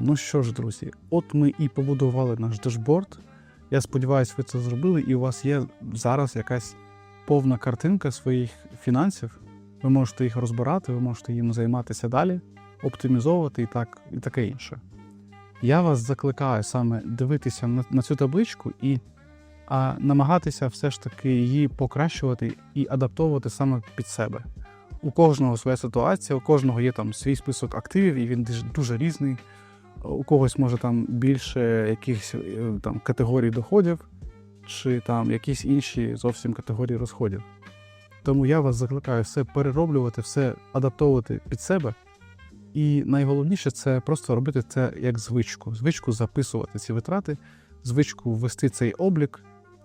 Ну що ж, друзі, от ми і побудували наш дешборд. Я сподіваюся, ви це зробили, і у вас є зараз якась повна картинка своїх фінансів. Ви можете їх розбирати, ви можете їм займатися далі, оптимізовувати і так, і таке інше. Я вас закликаю саме дивитися на, на цю табличку і а, намагатися все ж таки її покращувати і адаптовувати саме під себе. У кожного своя ситуація, у кожного є там свій список активів, і він дуже- різний. У когось може там більше якихось е, там категорій доходів, чи там якісь інші зовсім категорії розходів. Тому я вас закликаю все перероблювати, все адаптовувати під себе. І найголовніше це просто робити це як звичку. Звичку записувати ці витрати, звичку ввести цей облік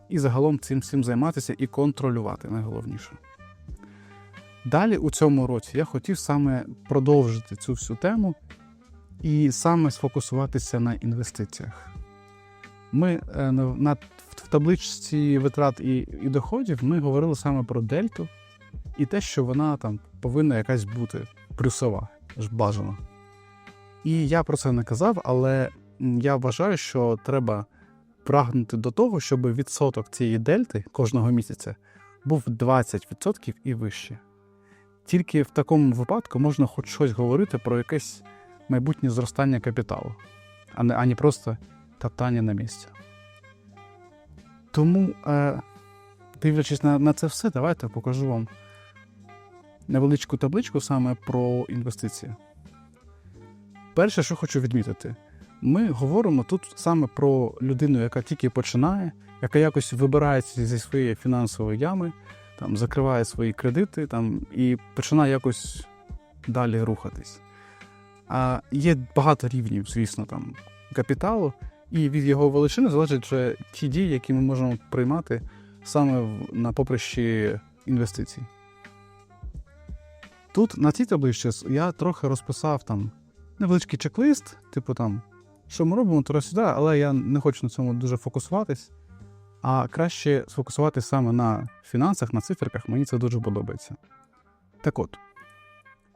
і загалом цим всім займатися і контролювати найголовніше. Далі у цьому році я хотів саме продовжити цю всю тему і саме сфокусуватися на інвестиціях. Ми е, на, в табличці витрат і, і доходів ми говорили саме про дельту і те, що вона там повинна якась бути плюсова, ж бажано. І я про це не казав, але я вважаю, що треба прагнути до того, щоб відсоток цієї дельти кожного місяця був 20% і вище. Тільки в такому випадку можна хоч щось говорити про якесь майбутнє зростання капіталу, а не, а не просто топтання на місці. Тому, е, дивлячись на, на це все, давайте покажу вам невеличку табличку саме про інвестиції. Перше, що хочу відмітити, ми говоримо тут саме про людину, яка тільки починає, яка якось вибирається зі своєї фінансової ями, там, закриває свої кредити там, і починає якось далі рухатись. А є багато рівнів, звісно, там капіталу, і від його величини залежать вже ті дії, які ми можемо приймати саме на поприщі інвестицій. Тут на цій табличці я трохи розписав там невеличкий чек-лист, типу там, що ми робимо туди-сюди, але я не хочу на цьому дуже фокусуватись. А краще сфокусуватися саме на фінансах, на циферках, мені це дуже подобається. Так от,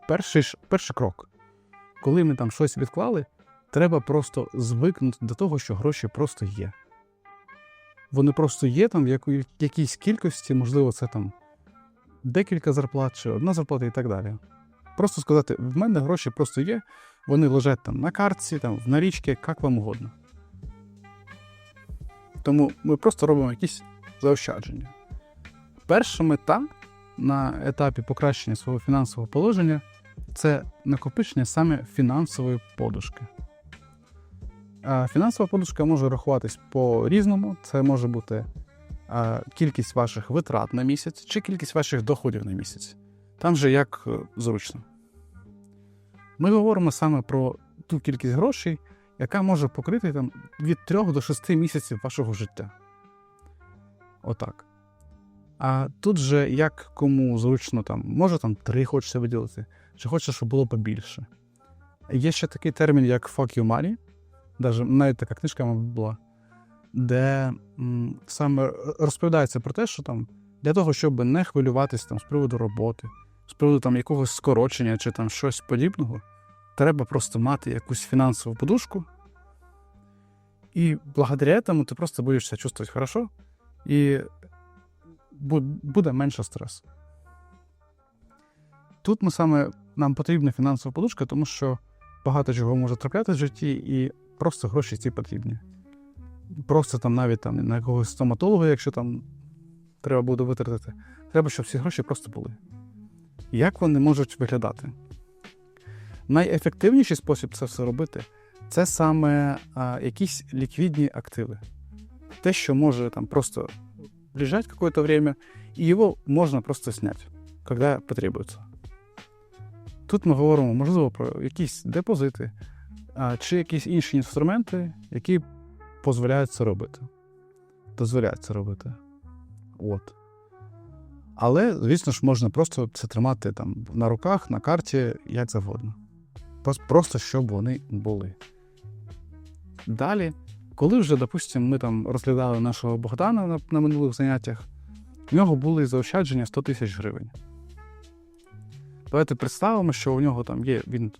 перший, перший крок коли ми там щось відклали, треба просто звикнути до того, що гроші просто є. Вони просто є там в якійсь кількості, можливо, це там декілька зарплат чи одна зарплата і так далі. Просто сказати: в мене гроші просто є, вони лежать там на картці, там, в налічці, як вам угодно. Тому ми просто робимо якісь заощадження. Перша мета на етапі покращення свого фінансового положення це накопичення саме фінансової подушки. Фінансова подушка може рахуватись по-різному. Це може бути кількість ваших витрат на місяць чи кількість ваших доходів на місяць. Там же як е, зручно. Ми говоримо саме про ту кількість грошей, яка може покрити там, від 3 до 6 місяців вашого життя. Отак. А тут же як кому зручно, там, може там 3 хочеться виділити, чи хочеться, щоб було побільше. Є ще такий термін, як fuck you money, даже, навіть така книжка мабуть, була, де м, саме розповідається про те, що там для того, щоб не хвилюватись там, з приводу роботи, з приводу там, якогось скорочення чи там щось подібного, треба просто мати якусь фінансову подушку. І благодаря цьому ти просто будеш себе чувствувати хорошо, і буде менше стресу. Тут ми саме нам потрібна фінансова подушка, тому що багато чого може трапляти в житті, і просто гроші ці потрібні. Просто там навіть там, на якогось стоматолога, якщо там треба буде витратити, треба, щоб всі гроші просто були. Як вони можуть виглядати? Найефективніший спосіб це все робити це саме а, якісь ліквідні активи. Те, що може там просто лежать какое-то время, його можна просто зняти, коли потребується. Тут ми говоримо, можливо, про якісь депозити чи якісь інші інструменти, які дозволяють це робити. Дозволяють це робити. От. Але, звісно ж, можна просто це тримати там на руках, на карті, як завгодно. Просто щоб вони були. Далі, коли вже, допустимо, ми там розглядали нашого Богдана на, на минулих заняттях, в нього були заощадження 100 тисяч гривень. Давайте представимо, що у нього там є, він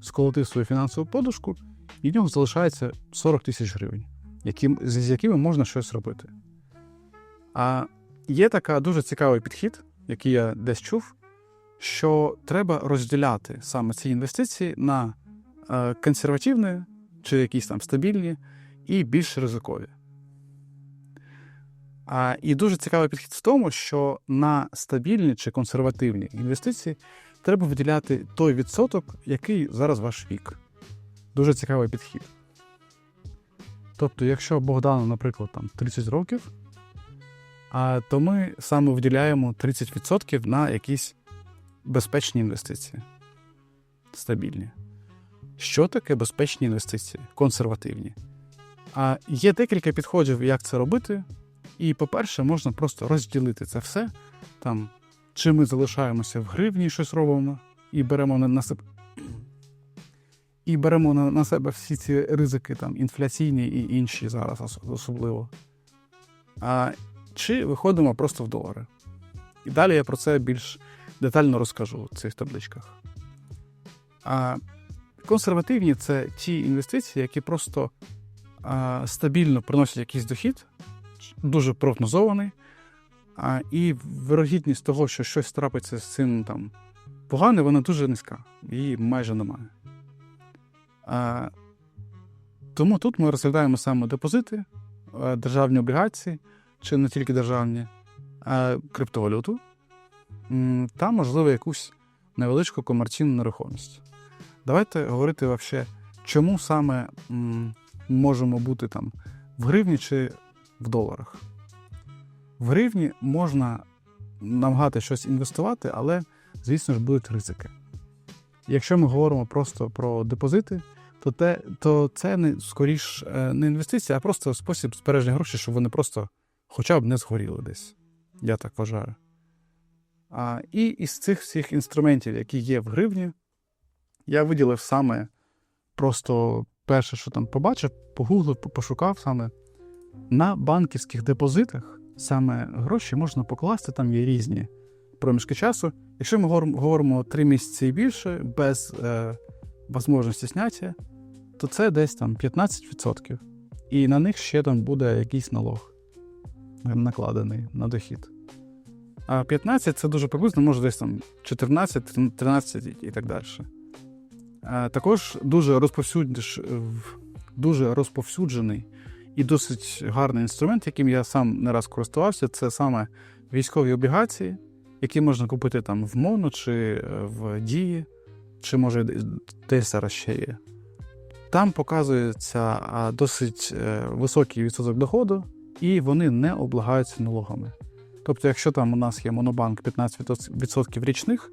сколотив свою фінансову подушку, і в нього залишається 40 тисяч гривень, які, з з якими можна щось робити. А є така дуже цікавий підхід, який я десь чув, що треба розділяти саме ці інвестиції на е, консервативні чи якісь там стабільні і більш ризикові. А, і дуже цікавий підхід в тому, що на стабільні чи консервативні інвестиції треба виділяти той відсоток, який зараз ваш вік. Дуже цікавий підхід. Тобто, якщо Богдану, наприклад, там 30 років, то ми саме виділяємо 30% на якісь безпечні інвестиції. Стабільні. Що таке безпечні інвестиції? Консервативні. А є декілька підходів, як це робити. І, по-перше, можна просто розділити це все. Там, чи ми залишаємося в гривні, щось робимо, і беремо на, себе. І беремо на себе всі ці ризики, там, інфляційні і інші зараз особливо. А, чи виходимо просто в долари. І далі я про це більш детально розкажу в цих табличках. А консервативні це ті інвестиції, які просто а, стабільно приносять якийсь дохід, дуже прогнозований, а, і вирогідність того, що щось трапиться з цим там погане, вона дуже низька, її майже немає. А, тому тут ми розглядаємо саме депозити, державні облігації, чи не тільки державні, а криптовалюту, та, можливо, якусь невеличку комерційну нерухомість. Давайте говорити вообще, чому саме можемо бути там в гривні чи в доларах. В гривні можна намагати щось інвестувати, але, звісно ж, будуть ризики. Якщо ми говоримо просто про депозити, то, те, то це не скоріш е, не інвестиція, а просто спосіб збереження грошей, щоб вони просто хоча б не згоріли десь. Я так вважаю. А, і із цих всіх інструментів, які є в гривні, я виділив саме просто перше, що там побачив, погуглив, пошукав саме на банківських депозитах саме гроші можна покласти, там є різні проміжки часу. Якщо ми говоримо- говоримо 3 місяці і більше, без е, можливості зняття, то це десь там 15%. І на них ще там буде якийсь налог накладений на дохід. А 15 це дуже приблизно, може десь там 14, 13 і- так далі. Також дуже, розповсюдж... в- дуже розповсюджений і досить гарний інструмент, яким я сам не раз користувався, це саме військові облігації, які можна купити там в Моно чи е, в Дії, чи може десь зараз ще є. Там показується досить е, високий відсоток доходу, і вони не облагаються налогами. Тобто, якщо там у нас є монобанк 15% річних,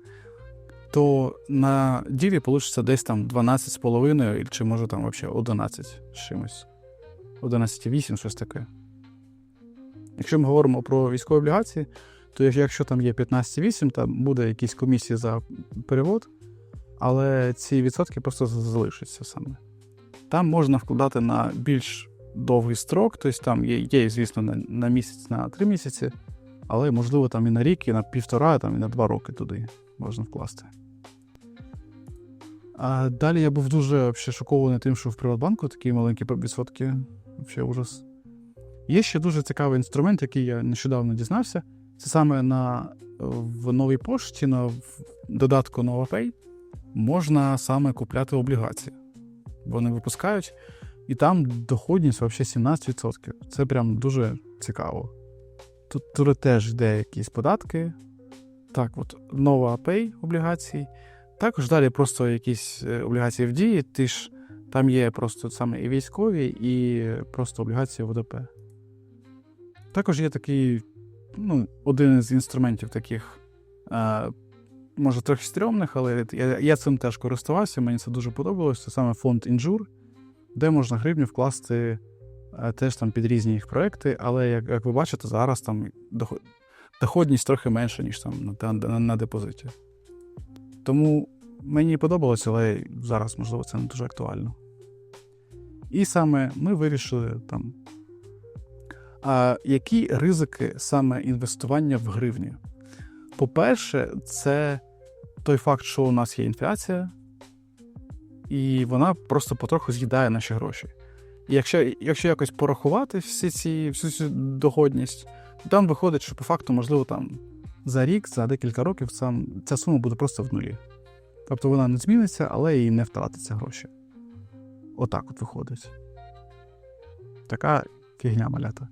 то на ділі вийде десь там 12,5 чи може там взагалі 11 з чимось. 11,8, щось таке. Якщо ми говоримо про військові облігації, то якщо там є 15,8, там буде якісь комісії за перевод, але ці відсотки просто залишаться саме. Там можна вкладати на більш довгий строк, тобто там є, є звісно, на, на місяць, на три місяці, але можливо там і на рік, і на півтора, там, і на два роки туди можна вкласти. А далі я був дуже вообще, шокований тим, що в Приватбанку такі маленькі відсотки. Взагалі ужас. Є ще дуже цікавий інструмент, який я нещодавно дізнався. Це саме на, в новій пошті, на додатку NovaPay можна саме купляти облігації. Вони випускають, і там доходність взагалі 17%. Це прям дуже цікаво. Тут, тут теж йде якісь податки. Так, от NovaPay облігації. Також далі просто якісь е, облігації в дії, ти ж там є просто саме і військові, і просто облігації ВДП. Також є такий, ну, один із інструментів таких, е, може, трохи стрьомних, але я, я цим теж користувався, мені це дуже подобалось. Це саме фонд Інжур, де можна гривню вкласти е, теж там під різні їх проекти, але як, як ви бачите, зараз там доход- доходність трохи менша, ніж там на, на, на депозиті. Тому мені подобалося, але зараз, можливо, це не дуже актуально. І саме ми вирішили там, а які ризики саме інвестування в гривні. По-перше, це той факт, що у нас є інфляція, і вона просто потроху з'їдає наші гроші. І якщо, якщо якось порахувати всі ці, всю цю доходність, то там виходить, що по факту, можливо, там за рік, за декілька років сам, ця сума буде просто в нулі. Тобто вона не зміниться, але і не втратиться гроші. Отак от виходить. Така фігня малята.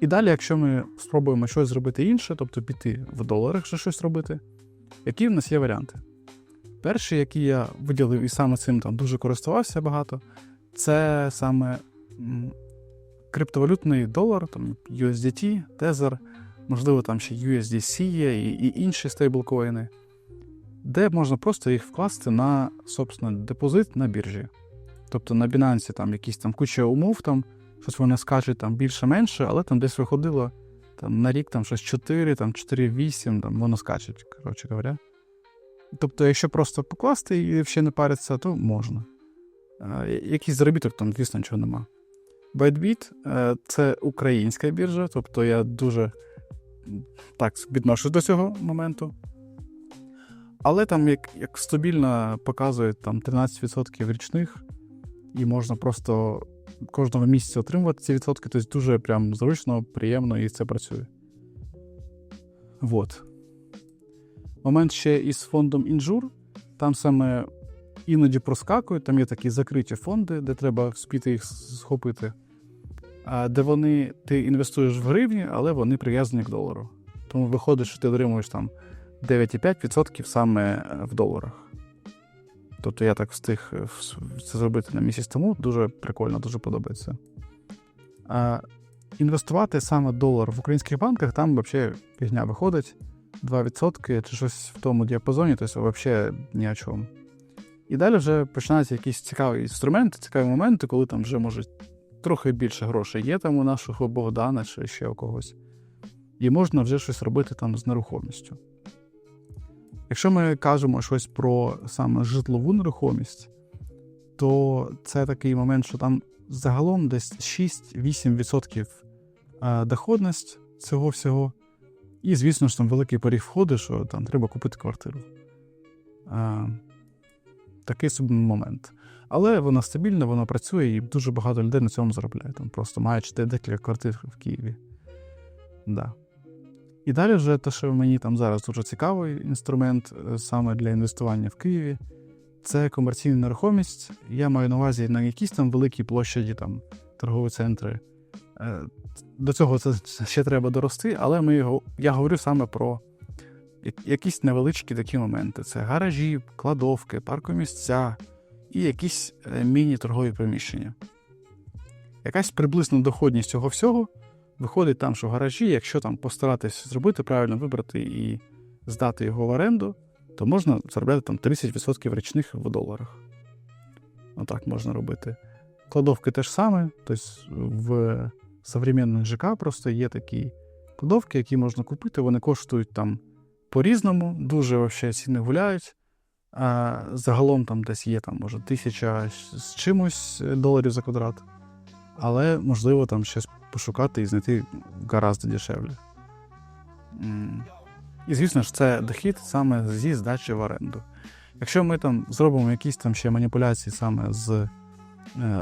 І далі, якщо ми спробуємо щось зробити інше, тобто піти в доларах ще щось робити, які в нас є варіанти? Перший, який я виділив і саме цим там дуже користувався багато, це саме криптовалютний долар, там USDT, Tether, можливо, там ще USDC є і, і інші стейблкоїни, де можна просто їх вкласти на собственно, депозит на біржі. Тобто на Binance там якісь там куча умов, там щось вони скажуть там більше-менше, але там десь виходило там, на рік там щось 4, там 4-8, там воно скачуть, коротше говоря. Тобто, якщо просто покласти і ще не париться, то можна. Якийсь заробіток там, звісно, нічого нема. Bybit е, це українська біржа, тобто я дуже так відношусь до цього моменту. Але там як, як стабільно показують там 13% річних, і можна просто кожного місяця отримувати ці відсотки, тобто дуже прям зручно, приємно і це працює. Вот. Момент ще із фондом інжур. Там саме іноді проскакують, там є такі закриті фонди, де треба вспіти їх схопити, де вони, ти інвестуєш в гривні, але вони прив'язані к долару. Тому виходить, що ти отримуєш там 9,5% саме в доларах. Тобто я так встиг це зробити на місяць тому, дуже прикольно, дуже подобається. А Інвестувати саме долар в українських банках, там взагалі фігня виходить 2% чи щось в тому діапазоні, тобто взагалі ні о чому. І далі вже починаються якісь цікаві інструменти, цікаві моменти, коли там вже може трохи більше грошей є там у нашого Богдана чи ще у когось. І можна вже щось робити там з нерухомістю. Якщо ми кажемо щось про саме житлову нерухомість, то це такий момент, що там загалом десь 6-8% доходність цього всього. І, звісно ж, там великий поріг входу, що там треба купити квартиру. Такий собі момент. Але вона стабільна, вона працює, і дуже багато людей на цьому заробляє. Там просто маючи декілька квартир в Києві. Да. І далі вже те, що мені там зараз дуже цікавий інструмент саме для інвестування в Києві, це комерційна нерухомість. Я маю на увазі на якісь там великій площаді, там торгові центри. До цього це ще треба дорости, але ми його, я говорю саме про якісь невеличкі такі моменти: це гаражі, кладовки, паркомісця і якісь міні-торгові приміщення. Якась приблизна доходність цього всього. Виходить там, що в гаражі, якщо там постаратись зробити, правильно вибрати і здати його в оренду, то можна заробляти там 30% річних в доларах. Отак можна робити. Кладовки теж саме, тобто в современних ЖК просто є такі кладовки, які можна купити, вони коштують там по-різному, дуже вообще ціни гуляють. А Загалом там десь є там, може, тисяча з чимось доларів за квадрат. Але можливо там щось пошукати і знайти гораздо дешевле. І, звісно ж, це дохід саме зі здачі в оренду. Якщо ми там зробимо якісь там ще маніпуляції саме з е,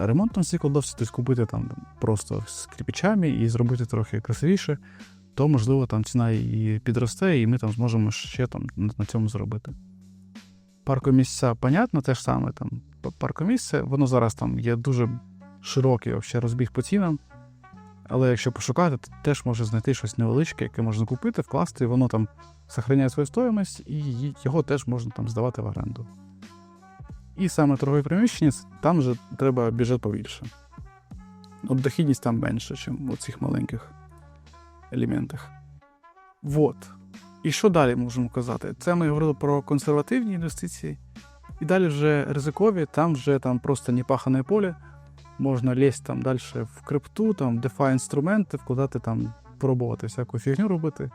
ремонтом цієї кладовці, тобто купити там просто з кріпічами і зробити трохи красивіше, то можливо там ціна і підросте, і ми там зможемо ще там на цьому зробити. Паркомісця, понятно, те ж саме там паркомісце, воно зараз там є дуже широкий розбіг по цінам. Але якщо пошукати, то теж може знайти щось невеличке, яке можна купити, вкласти, і воно там зберігає свою стоїмость, і його теж можна там здавати в оренду. І саме торгові приміщення, там вже треба бюджет побільше. От дохідність там менше, ніж у цих маленьких елементах. Вот. І що далі можемо казати? Це ми говорили про консервативні інвестиції. І далі вже ризикові, там вже там просто непахане поле можна лізти там далі в крипту, там DeFi інструменти, вкладати там, пробувати всяку фігню робити.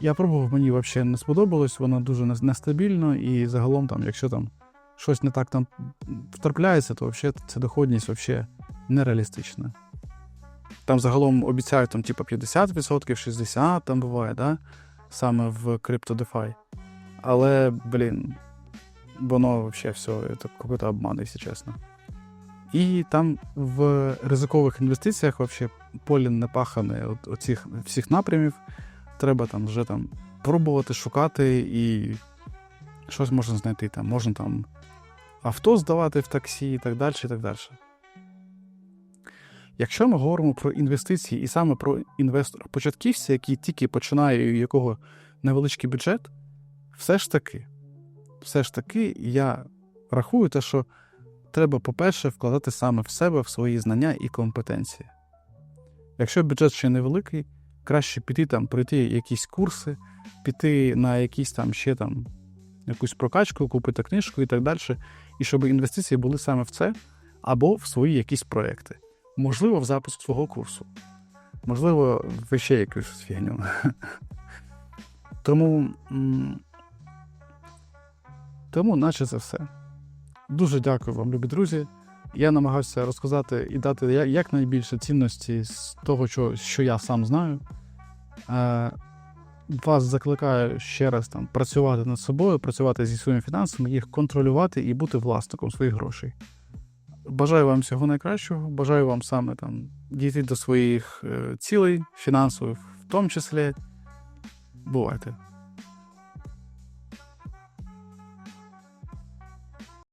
Я пробував, мені взагалі не сподобалось, воно дуже нестабільно, і загалом, там, якщо там щось не так там втрапляється, то взагалі ця доходність взагалі нереалістична. Там загалом обіцяють там, типу, 50%, 60% там буває, да? Саме в крипто DeFi. Але, блін, воно вообще все это какой-то обман, если чесно. І там в ризикових інвестиціях вообще поле не пахане оцих всіх напрямів. Треба там вже там пробувати шукати і щось можна знайти. Там можна там авто здавати в таксі і так далі. і так далі. Якщо ми говоримо про інвестиції і саме про інвестора початківця, який тільки починає, у якого невеличкий бюджет, все ж таки, все ж таки, я рахую те, що треба, по-перше, вкладати саме в себе, в свої знання і компетенції. Якщо бюджет ще невеликий, краще піти там, пройти якісь курси, піти на якісь там ще там якусь прокачку, купити книжку і так далі, і щоб інвестиції були саме в це або в свої якісь проекти. Можливо, в запуск свого курсу. Можливо, в ще якусь фігню. Тому, тому, наче це все. Дуже дякую вам, любі друзі. Я намагався розказати і дати якнайбільше цінності з того, що, що я сам знаю. Е, вас закликаю ще раз там працювати над собою, працювати зі своїми фінансами, їх контролювати і бути власником своїх грошей. Бажаю вам всього найкращого. Бажаю вам саме там дійти до своїх е, цілей, фінансових, в тому числі. Бувайте.